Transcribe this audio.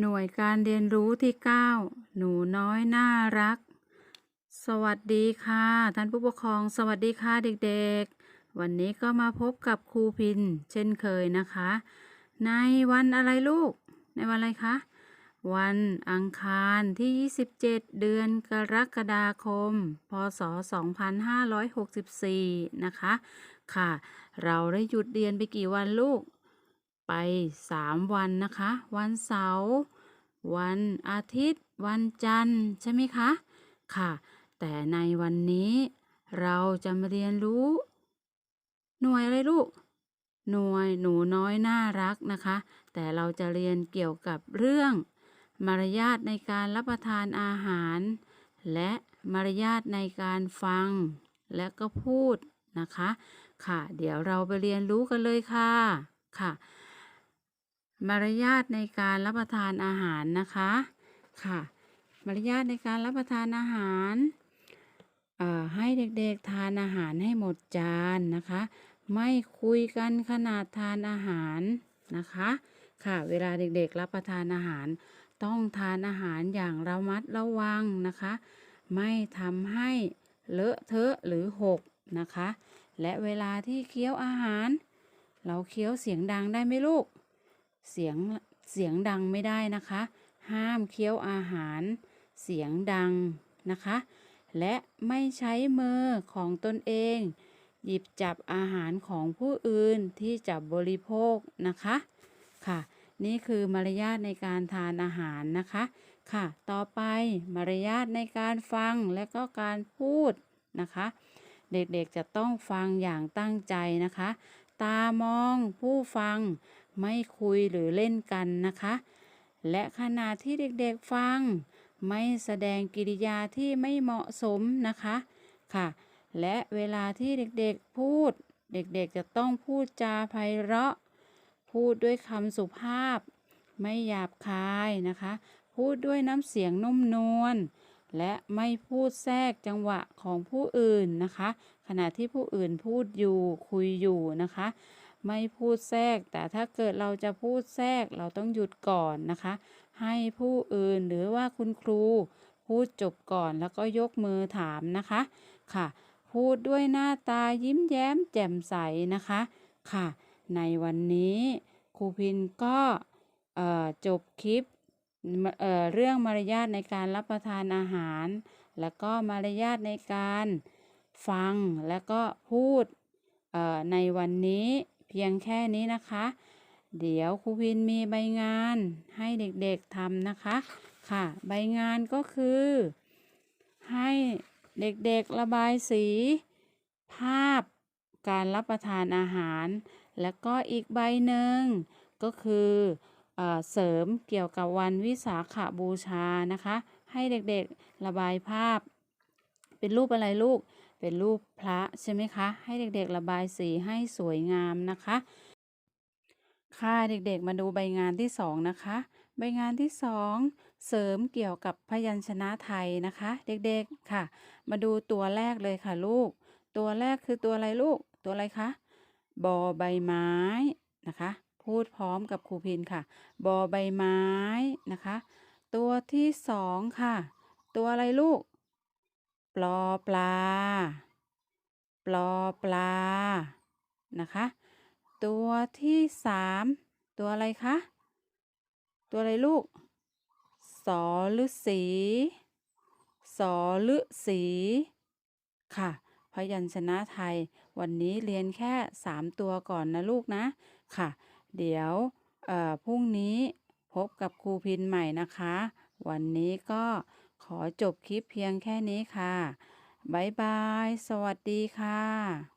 หน่วยการเรียนรู้ที่ 9 หนูน้อยน่ารัก สวัสดีค่ะ ท่านผู้ปกครองสวัสดีค่ะเด็กๆ วันนี้ก็มาพบกับครูพิน เช่นเคยนะคะ ในวันอะไรลูก ในวันอะไรคะ วันอังคารที่ 27 เดือนกรกฎาคม พศ 2564 นะคะ ค่ะ เราได้หยุดเรียนไปกี่วันลูก ไป 3 วันนะคะ วันเสาร์วันอาทิตย์ วันจันทร์ใช่ไหมคะค่ะ แต่ในวันนี้เราจะมาเรียนรู้ หน่วยอะไรลูก หน่วยหนูน้อยน่ารักนะคะ แต่เราจะเรียนเกี่ยวกับเรื่อง มารยาทในการรับประทานอาหาร และมารยาทในการฟัง และก็พูดนะคะ ค่ะ เดี๋ยวเราไปเรียนรู้กันเลยค่ะ ค่ะ มารยาทในการรับประทานอาหารนะคะค่ะ มารยาทในการรับประทานอาหารให้เด็กๆทานอาหารให้หมดจานนะคะ ไม่คุยกันขนาดทานอาหารนะคะ ค่ะเวลาเด็กๆรับประทานอาหาร ต้องทานอาหารอย่างระมัดระวังนะคะ ไม่ทำให้เลอะเทอะหรือหกนะคะ และเวลาที่เคี้ยวอาหาร เราเคี้ยวเสียงดังได้ไหมลูก เสียงเสียงดังไม่ได้นะคะ ห้ามเคี้ยวอาหารเสียงดังนะคะ และไม่ใช้มือของตนเอง หยิบจับอาหารของผู้อื่นที่จะบริโภคนะคะค่ะ นี่คือมารยาทในการทานอาหารนะคะ ค่ะ ต่อไปมารยาทในการฟังและก็การพูดนะคะ เด็กๆจะต้องฟังอย่างตั้งใจนะคะ ตามองผู้ฟัง ไม่คุยหรือเล่นกันนะคะ และขณะที่เด็กๆฟัง ไม่แสดงกิริยาที่ไม่เหมาะสมนะคะค่ะ และเวลาที่เด็กๆพูด เด็กๆจะต้องพูดจาไพเราะ พูดด้วยคำสุภาพ ไม่หยาบคายนะคะ พูดด้วยน้ำเสียงนุ่มนวลและไม่พูดแทรกจังหวะของผู้อื่นนะคะ ขณะที่ผู้อื่นพูดอยู่คุยอยู่นะคะ ไม่พูดแทรก แต่ถ้าเกิดเราจะพูดแทรกเราต้องหยุดก่อนนะคะ ให้ผู้อื่นหรือว่าคุณครู พูดจบก่อนแล้วก็ยกมือถามนะคะค่ะ พูดด้วยหน้าตายิ้มแย้มแจ่มใสนะคะค่ะ ในวันนี้ครูพินก็จบคลิปเเรื่องมารยาทในการรับประทานอาหาร แล้วก็มารยาทในการฟังและก็พูดในวันนี้ พียงแค่นี้นะคะ เดี๋ยวครูพินมีใบงานให้เด็กๆทำนะคะ ค่ะ ใบงานก็คือ ให้เด็กๆระบายสี ภาพการรับประทานอาหาร แล้วก็อีกใบหนึ่งก็คือเออเสริมเกี่ยวกับวันวิสาขบูชานะคะ ให้เด็กๆระบายภาพ เป็นรูปอะไรลูก เป็นรูปพระใช่ไหมคะ ให้เด็กๆระบายสีให้สวยงามนะคะ ค่ะเด็กๆมาดูใบงานที่สองนะคะ ใบงานที่สองเสริมเกี่ยวกับพยัญชนะไทยนะคะ เด็กๆค่ะ มาดูตัวแรกเลยค่ะลูก ตัวแรกคือตัวอะไรลูก ตัวอะไรคะบอใบไม้นะคะ พูดพร้อมกับครูพินค่ะ บอใบไม้นะคะ ตัวที่สองค่ะ ตัวอะไรลูก ปลอปลา ปลอปลา นะคะ ตัวที่สามตัวอะไรคะ ตัวอะไรลูก สอฤษีสอฤษีค่ะ พยัญชนะไทย วันนี้เรียนแค่ 3 ตัวก่อนนะลูกนะ ค่ะ เดี๋ยวพรุ่งนี้พบกับครูพินใหม่นะคะ วันนี้ก็ ขอจบคลิปเพียงแค่นี้ค่ะ บ๊ายบาย สวัสดีค่ะ